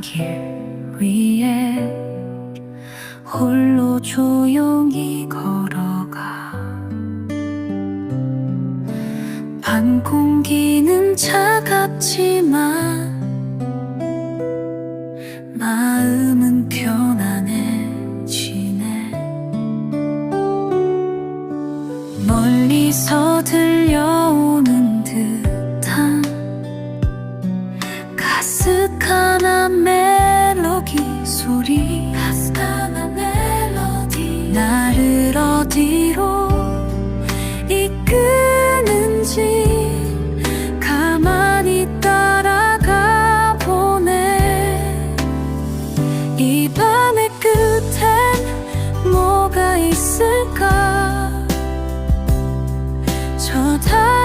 길 위에 홀로 조용히 걸어가. 반 공기는 차갑지만 마음은 편안해지네 멀리서 들려 가스카나 멜로디 소리. 가스카나 멜로디. 나를 어디로 이끄는지 가만히 따라가 보네. 이 밤의 끝엔 뭐가 있을까? 저 달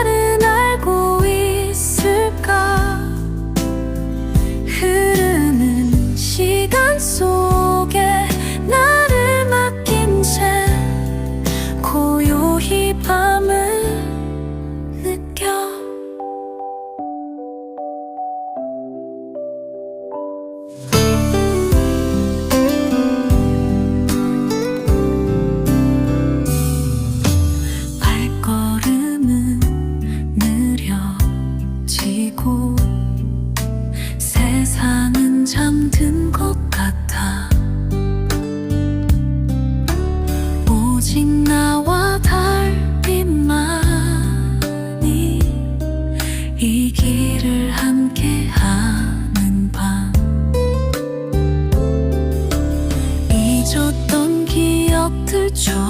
오직 나와 달빛만이 이 길을 함께 하는 밤. 잊었던 기억들처럼